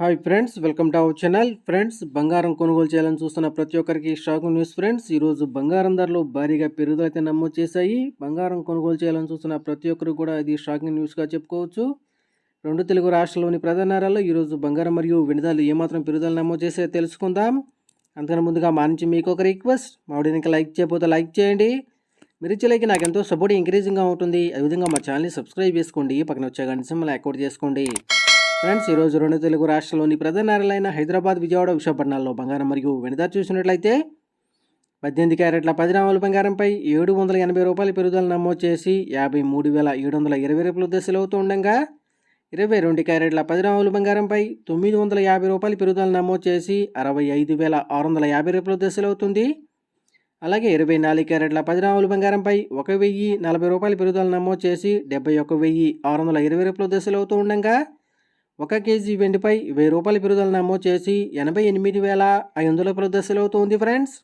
Hi friends welcome to our channel. Friends బంగారం కొనుగోలు చేయాలని చూస్తున్న ప్రతి ఒక్కరికి షాకింగ్ న్యూస్ ఫ్రెండ్స్. ఈరోజు బంగారం ధరలు భారీగా పెరుగుదల అయితే నమోదు చేశాయి. బంగారం కొనుగోలు చేయాలని చూస్తున్న ప్రతి ఒక్కరు కూడా ఇది షాకింగ్ న్యూస్గా చెప్పుకోవచ్చు. రెండు తెలుగు రాష్ట్రాల్లోని ప్రధాన నగరాల్లో ఈరోజు బంగారం మరియు వెనుదలు ఏమాత్రం పెరుగుదల నమోదు చేసే తెలుసుకుందాం. అంతకన్నా ముందుగా మా నుంచి మీకు ఒక రిక్వెస్ట్. మా వీడియోని లైక్ చేయకపోతే లైక్ చేయండి. మీరు ఇచ్చే నాకు ఎంతో సపోర్ట్ ఎంకరేజింగ్గా ఉంటుంది. అదేవిధంగా మా ఛానల్ని సబ్స్క్రైబ్ చేసుకోండి. పక్కన వచ్చే గంట సింబల్ యాక్టివేట్ చేసుకోండి. ఫ్రెండ్స్ ఈరోజు రెండు తెలుగు రాష్ట్రాల్లోని ప్రధాన నగరాలైన హైదరాబాద్ విజయవాడ విశాఖపట్నాల్లో బంగారం మరియు వెనుదారు చూసినట్లయితే పద్దెనిమిది క్యారెట్ల పది గ్రాముల బంగారంపై ఏడు వందల ఎనభై రూపాయల పెరుగుదల నమోదు చేసి యాభై మూడు వేల ఏడు వందల ఇరవై రూపాయల దశలు అవుతూ ఉండగా ఇరవై రెండు క్యారెట్ల పది గ్రాముల బంగారంపై తొమ్మిది వందల యాభై రూపాయల పెరుగుదల నమోదు చేసి అరవై ఐదు వేల ఆరు వందల యాభై రూపాయల దశలు అవుతుంది. అలాగే ఇరవై నాలుగు క్యారెట్ల పది గ్రాముల బంగారంపై ఒక వెయ్యి నలభై రూపాయల పెరుగుదల నమోదు చేసి డెబ్బై ఒక వెయ్యి ఆరు వందల ఇరవై రూపాయల దశలు అవుతూ ఉండగా ఒక కేజీ వెండిపై వెయ్యి రూపాయల పెరుగుదల నమోదు చేసి ఎనభై ఎనిమిది వేల ఐదు వందల ఫ్రెండ్స్.